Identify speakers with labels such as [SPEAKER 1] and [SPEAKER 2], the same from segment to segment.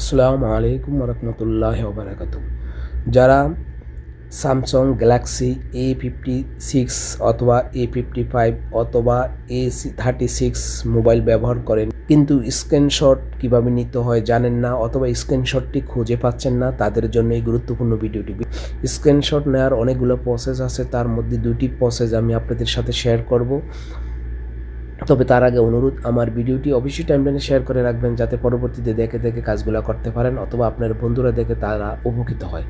[SPEAKER 1] আসসালামু আলাইকুম রহমতুল্লাহ ওবরাকাত যারা Samsung Galaxy A fifty six অথবা এ ফিফটি ফাইভ অথবা এ থার্টি সিক্স মোবাইল ব্যবহার করেন, কিন্তু স্ক্রিনশট কীভাবে নিতে হয় জানেন না অথবা স্ক্রিনশটটি খুঁজে পাচ্ছেন না, তাদের জন্য এই গুরুত্বপূর্ণ ভিডিওটি। স্ক্রিনশট নেওয়ার অনেকগুলো প্রসেস আছে, তার মধ্যে দুটি প্রসেস আমি আপনাদের সাথে শেয়ার করব। তবে তার আগে অনুরোধ, আমার ভিডিওটি অবশ্যই টাইমলাইনে শেয়ার করে রাখবেন যাতে পরবর্তীতে দেখে দেখে কাজগুলো করতে পারেন অথবা আপনার বন্ধুরা দেখে তারা উপকৃত হয়।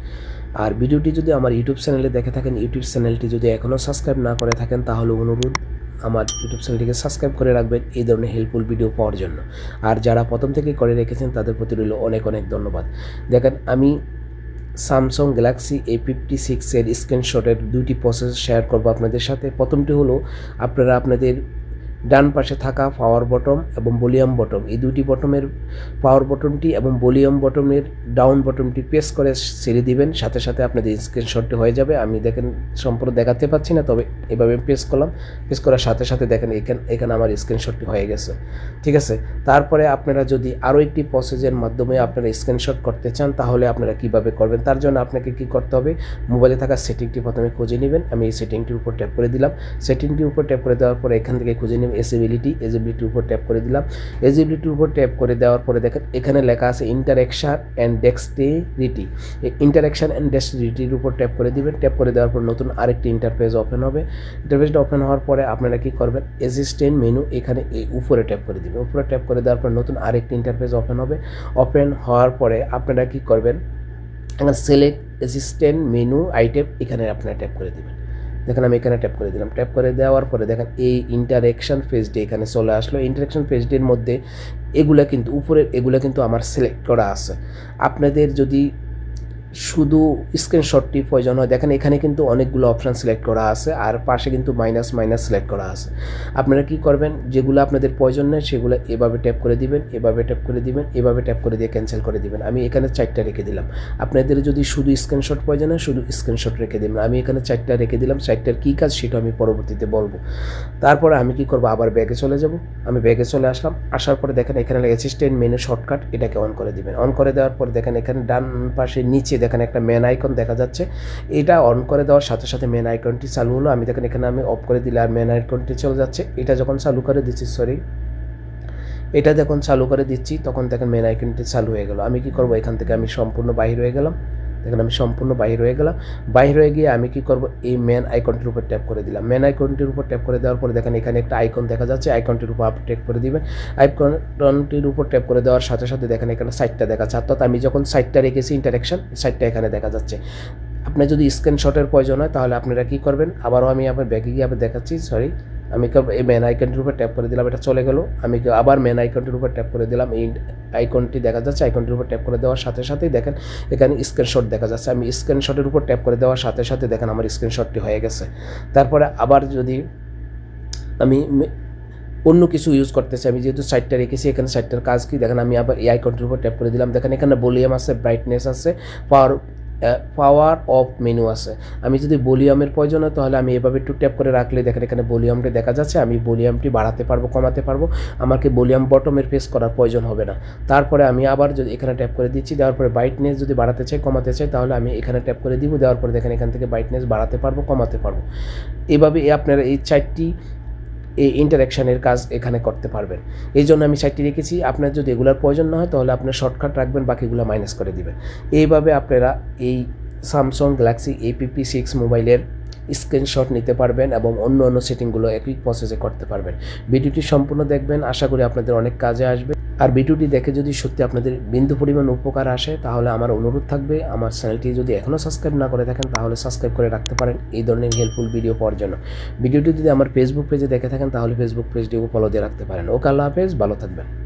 [SPEAKER 1] আর ভিডিওটি যদি আমার ইউটিউব চ্যানেলে দেখে থাকেন, ইউটিউব চ্যানেলটি যদি এখনও সাবস্ক্রাইব না করে থাকেন, তাহলে অনুরোধ, আমার ইউটিউব চ্যানেলটিকে সাবস্ক্রাইব করে রাখবেন এই ধরনের হেল্পফুল ভিডিও পাওয়ার জন্য। আর যারা প্রথম থেকে করে রেখেছেন, তাদের প্রতি রইল অনেক অনেক ধন্যবাদ। দেখেন, আমি স্যামসং গ্যালাক্সি এ ফিফটি সিক্সের স্ক্রিনশটের দুইটি প্রসেস শেয়ার করব আপনাদের সাথে। প্রথমটি হলো, আপনারা আপনাদের ডান পাশে থাকা পাওয়ার বটম এবং ভলিউম বটম এই দুটি বটমের পাওয়ার বটমটি এবং ভলিউম বটমের ডাউন বটমটি প্রেস করে ছেড়ে দিবেন। সাথে সাথে আপনাদের স্ক্রিনশটটি হয়ে যাবে। আমি দেখেন, সম্পূর্ণ দেখাতে পাচ্ছি না, তবে এভাবে প্রেস করলাম। প্রেস করার সাথে সাথে দেখেন, এখানে এখানে আমার স্ক্রিনশটটি হয়ে গেছে। ঠিক আছে? তারপরে আপনারা যদি আরও একটি প্রসেসের মাধ্যমে আপনারা স্ক্রিনশট করতে চান, তাহলে আপনারা কীভাবে করবেন? তার জন্য আপনাকে কি করতে হবে? মোবাইলে থাকা সেটিংটি প্রথমে খুঁজে নেবেন। আমি এই সেটিংটির উপর ট্যাপ করে দিলাম। সেটিংটির উপর ট্যাপ করে দেওয়ার পরে এখান থেকে খুঁজে নেবেন। এসিবিলিটি এজিবিলিটির উপর ট্যাপ করে দিলাম। এজিবিলিটির উপর ট্যাপ করে দেওয়ার পরে দেখেন, এখানে লেখা আছে ইন্টারেকশান অ্যান্ড ডেক্সটিরিটি ইন্টারেকশান অ্যান্ড ডেক্সটিরিটির উপর ট্যাপ করে দিবেন। ট্যাপ করে দেওয়ার পর নতুন আরেকটি ইন্টারফেস ওপেন হবে। ইন্টারফেসটা ওপেন হওয়ার পরে আপনারা কি করবেন অ্যাসিস্ট্যান্ট মেনু এখানে এই উপরে ট্যাপ করে দিবেন। উপরে ট্যাপ করে দেওয়ার পর নতুন আরেকটি ইন্টারফেস ওপেন হবে। ওপেন হওয়ার পরে আপনারা কি করবেন সিলেক্ট অ্যাসিস্ট্যান্ট মেনু আইটেম এখানে আপনারা ট্যাপ করে দিবেন। দেখেন আমি এখানে ট্যাপ করে দিলাম। ট্যাপ করে দেওয়ার পরে দেখেন এই ইন্টারেকশন ফেজডি এখানে চলে আসলো। ইন্টারেকশন ফেজডির মধ্যে এগুলা কিন্তু, উপরের এগুলা কিন্তু আমার সিলেক্ট করা আছে। আপনাদের যদি শুধু স্ক্রিনশটটি প্রয়োজন হয়। দেখেন, এখানে কিন্তু অনেকগুলো অপশান সিলেক্ট করা আছে আর পাশে কিন্তু মাইনাস মাইনাস সিলেক্ট করা আছে। আপনারা কি করবেন? যেগুলো আপনাদের প্রয়োজন নেই, সেগুলো এভাবে ট্যাপ করে দিবেন, এভাবে ট্যাপ করে দিবেন, এভাবে ট্যাপ করে দিয়ে ক্যান্সেল করে দিবেন। আমি এখানে চারটা রেখে দিলাম। আপনাদের যদি শুধু স্ক্রিনশট প্রয়োজন হয়, শুধু স্ক্রিনশট রেখে দিবেন। আমি এখানে চারটা রেখে দিলাম। চারটার কী কাজ সেটা আমি পরবর্তীতে বলব। তারপরে আমি কি করব? আবার ব্যাগে চলে যাব। আমি ব্যাগে চলে আসলাম। আসার পরে দেখেন, এখানে অ্যাসিস্ট্যান্ট মেনু শর্টকাট এটাকে অন করে দিবেন। অন করে দেওয়ার পর দেখেন, এখানে ডান পাশে নিচে দেখেন একটা মেন আইকন দেখা যাচ্ছে, এটা অন করে দেওয়ার সাথে সাথে মেন আইকনটি চালু হলো। আমি দেখেন এখানে আমি অফ করে দিলে আর মেন আইকনটি চলে যাচ্ছে। এটা যখন চালু করে দিচ্ছি সরি এটা যখন চালু করে দিচ্ছি, তখন দেখেন মেন আইকনটি চালু হয়ে গেল। আমি কি করব? এখান থেকে আমি সম্পূর্ণ বাহির হয়ে গেলাম। দেখেন, আমি সম্পূর্ণ বাহির হয়ে গেলাম। বাহির হয়ে গিয়ে আমি কি করব? এই মেন আইকনটির উপর ট্যাপ করে দিলাম। মেন আইকনটির উপর ট্যাপ করে দেওয়ার পরে দেখেন, এখানে একটা আইকন দেখা যাচ্ছে। আইকনটির উপর আপ ট্যাপ করে দিবেন। আইকনটির উপর ট্যাপ করে দেওয়ার সাথে সাথে দেখেন, এখানে সাইটটা দেখা যাচ্ছে অর্থাৎ আমি যখন সাইটটা রেখেছি ইন্টারেকশন সাইটটা এখানে দেখা যাচ্ছে। আপনার যদি স্ক্রিনশটের প্রয়োজন হয়, তাহলে আপনারা কী করবেন? আবারও আমি আপনার ব্যাগে গিয়ে আবার দেখাচ্ছি সরি আমি এই মেন আইকনটির উপর ট্যাপ করে দিলাম, এটা চলে গেল। আমি আবার মেন আইকনটির উপর ট্যাপ করে দিলাম। এই আইকনটি দেখা যাচ্ছে আইকনটির উপর ট্যাপ করে দেওয়ার সাথে সাথেই দেখেন, এখানে স্ক্রিনশট দেখা যাচ্ছে। আমি স্ক্রিনশটের উপর ট্যাপ করে দেওয়ার সাথে সাথে দেখেন, আমার স্ক্রিনশটটি হয়ে গেছে। তারপরে আবার যদি আমি অন্য কিছু ইউজ করতে চাই, আমি যেহেতু সাইটটা রেখেছি, এখানে সাইটটার কাজ কি? দেখেন, আমি আবার এই আইকনটির উপর ট্যাপ করে দিলাম। দেখেন, এখানে ভলিউম আছে ব্রাইটনেস আছে পাওয়ার পাওয়ার অফ মেনু আছে। আমি যদি ভলিউমের প্রয়োজন হয়, তাহলে আমি এভাবে একটু ট্যাপ করে রাখলে দেখেন, এখানে ভলিউমটি দেখা যাচ্ছে, আমি ভলিউমটি বাড়াতে পারব, কমাতে পারব। আমাকে ভলিউম বটমের ফেস করার প্রয়োজন হবে না। তারপরে আমি আবার যদি এখানে ট্যাপ করে দিচ্ছি, দেওয়ার পরে ব্রাইটনেস যদি বাড়াতে চাই, কমাতে চাই, তাহলে আমি এখানে ট্যাপ করে দিব। দেওয়ার পরে দেখেন, এখান থেকে ব্রাইটনেস বাড়াতে পারব, কমাতে পারব। এভাবে আপনারা এই চারটি এই ইন্টারাকশানের কাজ এখানে করতে পারবেন। এই জন্য আমি সাইটটি রেখেছি। আপনার যদি এগুলোর প্রয়োজন না হয়, তাহলে আপনার শর্টকাট রাখবেন, বাকিগুলো মাইনাস করে দেবেন। এইভাবে আপনারা এই স্যামসং গ্যালাক্সি এপিপি সিক্স মোবাইলের স্ক্রিনশট নিতে পারবেন এবং অন্য অন্য সেটিংগুলো একই প্রসেসে করতে পারবেন। ভিডিওটি সম্পূর্ণ দেখবেন। আশা করি আপনাদের অনেক কাজে আসবে। আর ভিডিওটি দেখে যদি সত্যি আপনাদের বিন্দু পরিমাণ উপকার আসে, তাহলে আমার অনুরোধ থাকবে, আমার চ্যানেলটি যদি এখনও সাবস্ক্রাইব না করে থাকেন, তাহলে সাবস্ক্রাইব করে রাখতে পারেন এই ধরনের হেল্পফুল ভিডিও পাওয়ার জন্য। ভিডিওটি যদি আমার ফেসবুক পেজে দেখে থাকেন, তাহলে ফেসবুক পেজটিও ফলো দিয়ে রাখতে পারেন। ওকে, আল্লাহ হাফেজ, ভালো থাকবেন।